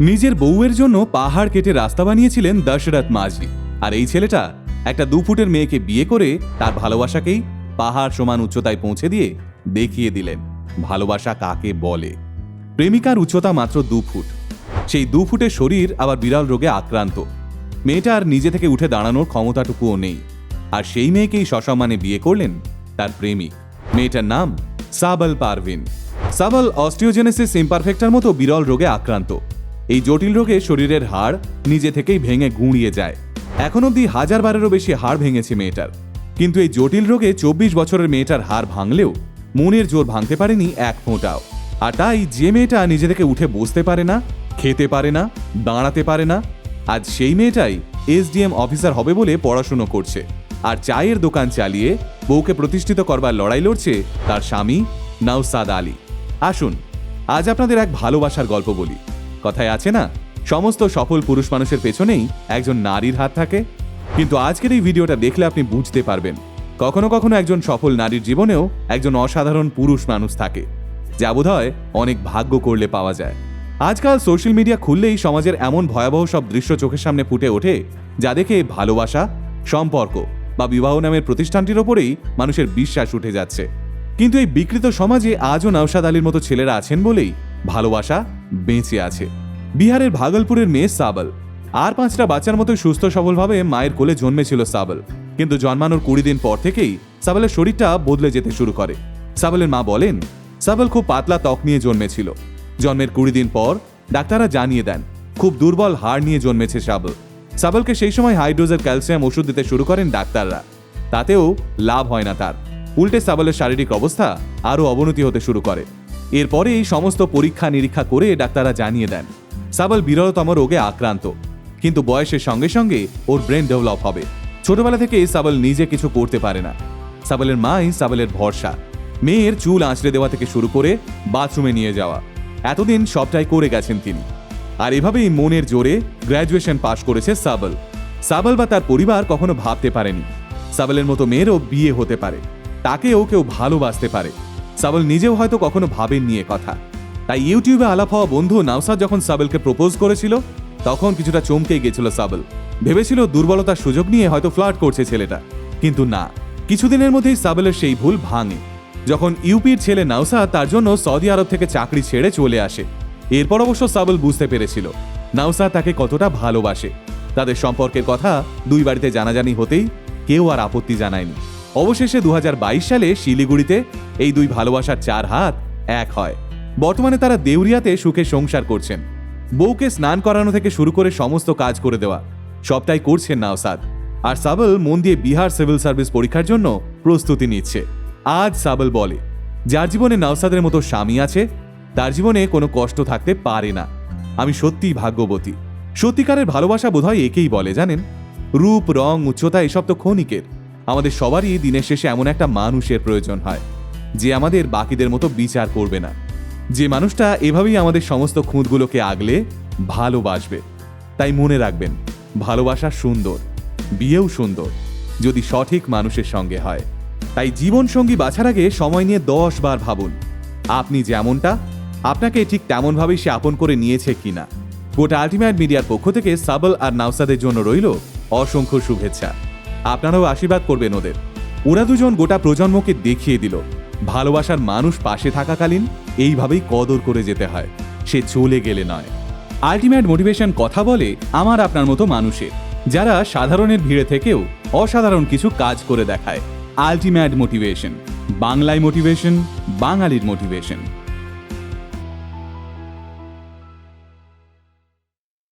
নিজের বউয়ের জন্য পাহাড় কেটে রাস্তা বানিয়েছিলেন দশরথ মাঝি। আর এই ছেলেটা একটা দু ফুটের মেয়েকে বিয়ে করে তার ভালোবাসাকেই পাহাড় সমান উচ্চতায় পৌঁছে দিয়ে দেখিয়ে দিলেন। ভালোবাসা কাকে বলে? প্রেমিকার উচ্চতা মাত্র দু ফুট সেই দু ফুটের শরীর আবার বিড়াল রোগে আক্রান্ত। মেয়েটা আর নিজে থেকে উঠে দাঁড়ানোর ক্ষমতাটুকুও নেই। আর সেই মেয়েকেই সসম্মানে বিয়ে করলেন তার প্রেমিক। মেয়েটার নাম সাবল পারভিন। সাবল অস্টিওজেনেসিস ইমপারফেক্টার মতো বিরল রোগে আক্রান্ত। এই জটিল রোগে শরীরের হাড় নিজে থেকেই ভেঙে গুঁড়িয়ে যায়। এখন অবধি হাজার বারেরও বেশি হাড় ভেঙেছে মেয়েটার। কিন্তু এই জটিল রোগে চব্বিশ বছরের মেয়েটার হাড় ভাঙলেও মনের জোর ভাঙতে পারেনি এক ফোঁটাও। আর তাই যে মেয়েটা নিজে থেকে উঠে বসতে পারে না, খেতে পারে না, দাঁড়াতে পারে না, আজ সেই মেয়েটাই এসডিএম অফিসার হবে বলে পড়াশুনো করছে। আর চায়ের দোকান চালিয়ে বউকে প্রতিষ্ঠিত করবার লড়াই লড়ছে তার স্বামী নওসাদ আলী। আসুন, আজ আপনাদের এক ভালোবাসার গল্প বলি। কথায় আছে না, সমস্ত সফল পুরুষ মানুষের পেছনেই একজন নারীর হাত থাকে। কিন্তু আজকের এই ভিডিওটা দেখলে আপনি বুঝতে পারবেন, কখনো কখনো একজন সফল নারীর জীবনেও একজন অসাধারণ পুরুষ মানুষ থাকে, যা বোধ হয় অনেক ভাগ্য করলে পাওয়া যায়। আজকাল সোশ্যাল মিডিয়া খুললেই সমাজের এমন ভয়াবহ সব দৃশ্য চোখের সামনে ফুটে ওঠে, যা দেখে ভালোবাসা, সম্পর্ক বা বিবাহ নামের প্রতিষ্ঠানটির ওপরেই মানুষের বিশ্বাস উঠে যাচ্ছে। কিন্তু এই বিকৃত সমাজে আজও নওশাদ আলীর মতো ছেলেরা আছেন বলেই ভালোবাসা বেঁচে আছে। বিহারের ভাগলপুরের মেয়ে সাবল। আর পাঁচটা বাচ্চার মতো সুস্থ সবলভাবে মায়ের কোলে জন্মেছিল সাবল। কিন্তু জন্মানোর কুড়ি দিন পর থেকেই সাবলের শরীরটা বদলে যেতে শুরু করে। সাবলের মা বলেন, সাবল খুব পাতলা ত্বক নিয়ে জন্মেছিল। জন্মের কুড়ি দিন পর ডাক্তাররা জানিয়ে দেন, খুব দুর্বল হাড় নিয়ে জন্মেছে সাবল। সাবলকে সেই সময় হাই ডোজের ক্যালসিয়াম ওষুধ দিতে শুরু করেন ডাক্তাররা। তাতেও লাভ হয় না তার। উল্টে সাবলের শারীরিক অবস্থা আরও অবনতি হতে শুরু করে। এরপরে এই সমস্ত পরীক্ষা নিরীক্ষা করে ডাক্তাররা জানিয়ে দেন, সাবল বিরলতম রোগে আক্রান্ত, কিন্তু বয়সের সঙ্গে সঙ্গে ওর ব্রেন ডেভেলপ হবে। ছোটবেলা থেকে সাবল নিজে কিছু করতে পারে না। সাবলের মাই সাবলের ভরসা, মেয়ের চুল আঁচড়ে দেওয়া থেকে শুরু করে বাথরুমে নিয়ে যাওয়া, এতদিন সবটাই করে গেছেন তিনি। আর এভাবেই মনের জোরে গ্র্যাজুয়েশন পাশ করেছে সাবল। সাবল বা তার পরিবার কখনো ভাবতে পারেনি, সাবলের মতো মেয়েরও বিয়ে হতে পারে, তাকেও কেউ ভালোবাসতে পারে। সাবল নিজেও হয়তো কখনো ভাবেন নিয়ে কথা। তাই ইউটিউবে আলাপ হওয়া বন্ধু নাওসাদ যখন সাবলকে প্রপোজ করেছিল, তখন কিছুটা চমকে গেছিল সাবল। ভেবেছিল দুর্বলতার সুযোগ নিয়ে হয়তো ফ্লার্ট করছে ছেলেটা। কিন্তু না, কিছুদিনের মধ্যেই সাবলের সেই ভুল ভাঙে। যখন ইউপির ছেলে নাওসা তার জন্য সৌদি আরব থেকে চাকরি ছেড়ে চলে আসে, এরপর অবশ্য সাবল বুঝতে পেরেছিল নাওসা তাকে কতটা ভালোবাসে। তাদের সম্পর্কের কথা দুই বাড়িতে জানাজানি হতেই কেউ আর আপত্তি জানায়নি। অবশেষে দু হাজার বাইশ সালে শিলিগুড়িতে এই দুই ভালোবাসার চার হাত এক হয়। বর্তমানে তারা দেউরিয়াতে সুখে সংসার করছেন। বউকে স্নান করানো থেকে শুরু করে সমস্ত কাজ করে দেওয়া। সবটাই করছেন নাওসাদ আর সাবল মন দিয়ে বিহার সিভিল সার্ভিস পরীক্ষার জন্য প্রস্তুতি নিচ্ছে। আজ সাবল বলে, যার জীবনে নাওসাদের মতো স্বামী আছে, তার জীবনে কোনো কষ্ট থাকতে পারে না। আমি সত্যিই ভাগ্যবতী। সত্যিকারের ভালোবাসা বোধহয় একেই বলে, জানেন? রূপ, রং, উচ্চতা, এসব তো ক্ষণিকের। আমাদের সবারই দিনের শেষে এমন একটা মানুষের প্রয়োজন হয়। যে আমাদের বাকিদের মতো বিচার করবে না। যে মানুষটা এভাবেই আমাদের সমস্ত খুঁতগুলোকে আগলে ভালোবাসবে। তাই মনে রাখবেন, ভালোবাসা সুন্দর, বিয়েও সুন্দর, যদি সঠিক মানুষের সঙ্গে হয়। তাই জীবন সঙ্গী বাছার আগে সময় নিয়ে দশ বার ভাবুন, আপনি যেমনটা, আপনাকে ঠিক তেমনভাবেই সে আপন করে নিয়েছে কিনা। গোটা আলটিমেট মিডিয়ার পক্ষ থেকে সাবল আর নাওসাদের জন্য রইল অসংখ্য শুভেচ্ছা। আপনারাও আশীর্বাদ করবেন ওদের। ওরা দুজন গোটা প্রজন্মকে দেখিয়ে দিল। ভালোবাসার মানুষ পাশে থাকাকালীন এইভাবেই কদর করে যেতে হয়। সে চলে গেলে নয়। আলটিমেট মোটিভেশন কথা বলে আমার আপনার মতো মানুষের যারা সাধারণের ভিড়ে থেকেও অসাধারণ কিছু কাজ করে দেখায়। আলটিমেট মোটিভেশন বাংলায় মোটিভেশন বাঙালির মোটিভেশন